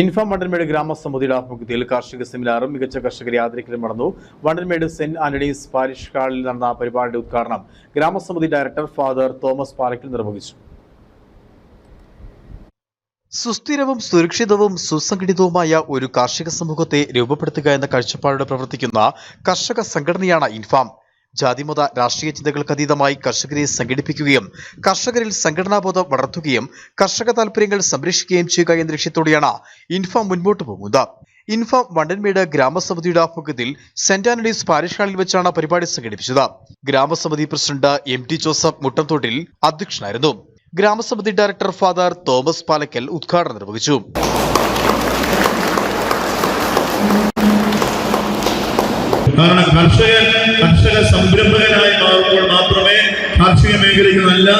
ഇൻഫാം വണ്ടൻമേട് ഗ്രാമസമിതിയുടെ ആഭിമുഖ്യത്തിൽ കാർഷിക സെമിനാറും മികച്ച കർഷകരെ ആദരിക്കലും നടന്നു. വണ്ടൻമേട് സെന്റ് ആന്റണീസ് പാരിഷ് ഹാളിൽ നടന്ന പരിപാടിയുടെ ഉദ്ഘാടനം ഗ്രാമസമിതി ഡയറക്ടർ ഫാദർ തോമസ് പാലക്കിൽ നിർവഹിച്ചു. സുസ്ഥിരവും സുരക്ഷിതവും സുസംഘടിതവുമായ ഒരു കാർഷിക സമൂഹത്തെ രൂപപ്പെടുത്തുക എന്ന കാഴ്ചപ്പാടോടെ പ്രവർത്തിക്കുന്ന കർഷക സംഘടനയാണ് ഇൻഫാം. ജാതിമത രാഷ്ട്രീയ ചിന്തകൾക്കതീതമായി കർഷകരെ സംഘടിപ്പിക്കുകയും കർഷകരിൽ സംഘടനാബോധം വളർത്തുകയും കർഷക താൽപര്യങ്ങൾ സംരക്ഷിക്കുകയും ചെയ്യുക എന്ന ലക്ഷ്യത്തോടെയാണ് ഇൻഫാം മുൻപോട്ട് പോകുന്നത്. ഇൻഫാം വണ്ടൻമേട് ഗ്രാമസമിതിയുടെ ആഭിമുഖ്യത്തിൽ സെന്റ് ആന്റണീസ് പാരിഷ് ഹാളിൽ വെച്ചാണ് പരിപാടി സംഘടിപ്പിച്ചത്. ഗ്രാമസമിതി president M T Joseph Muttamthottil അധ്യക്ഷനായിരുന്നു. ഗ്രാമസമിതി ഡയറക്ടർ ഫാദർ തോമസ് പാലക്കൽ ഉദ്ഘാടനം നിർവഹിച്ചു. കാരണം കർഷകൻ കർഷക സംരംഭകനായി മാറുമ്പോൾ മാത്രമേ കാർഷിക മേഖലയ്ക്ക് നല്ല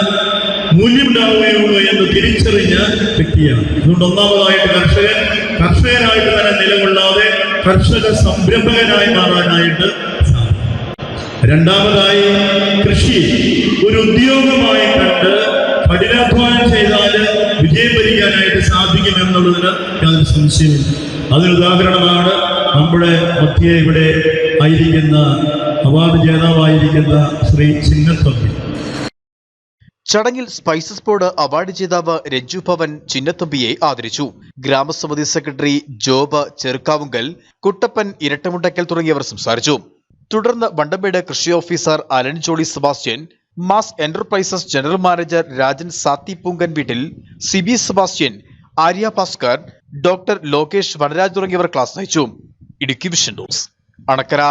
മൂല്യമുണ്ടാവുകയുള്ളൂ എന്ന് തിരിച്ചറിഞ്ഞ വ്യക്തിയാണ്. അതുകൊണ്ട് ഒന്നാമതായിട്ട് കർഷകൻ കർഷകനായിട്ട് തന്നെ നിലകൊള്ളാതെ കർഷക സംരംഭകനായി മാറാനായിട്ട് രണ്ടാമതായി കൃഷി. ഒരു ഉദ്യോഗമായി കണ്ട് കഠിനാധ്വാനം ചെയ്താൽ വിജയം വരിക്കാനായിട്ട് സാധിക്കും എന്നുള്ളതിന് യാതൊരു സംശയമില്ല അതിന് ഉദാഹരണമാണ് നമ്മുടെ മധ്യ ഇവിടെ ആയിരിക്കുന്ന അവാർഡ് ജേതാവായിരിക്കുന്ന ശ്രീ ചിന്നത്തമ്പി. ചടങ്ങിൽ സ്പൈസസ് ബോർഡ് അവാർഡ് ജേതാവ് രഞ്ജു ഭവൻ ചിന്നത്തമ്പിയെ ആദരിച്ചു. ഗ്രാമസമിതി സെക്രട്ടറി ജോബ് ചെറുക്കാവുങ്കൽ കുട്ടപ്പൻ ഇരട്ടമുണ്ടക്കൽ തുടങ്ങിയവർ സംസാരിച്ചു. തുടർന്ന് വണ്ടമ്പേട് കൃഷി officer Alan Jolly Sebastian Mass Enterprises general manager Rajan Sathi Poonkan വീട്ടിൽ സിബി സെബാസ്റ്റ്യൻ ആര്യ ഭാസ്കർ ഡോക്ടർ ലോകേഷ് വനരാജ് തുടങ്ങിയവർ ക്ലാസ് നയിച്ചു. Idukki vision news. അണക്കര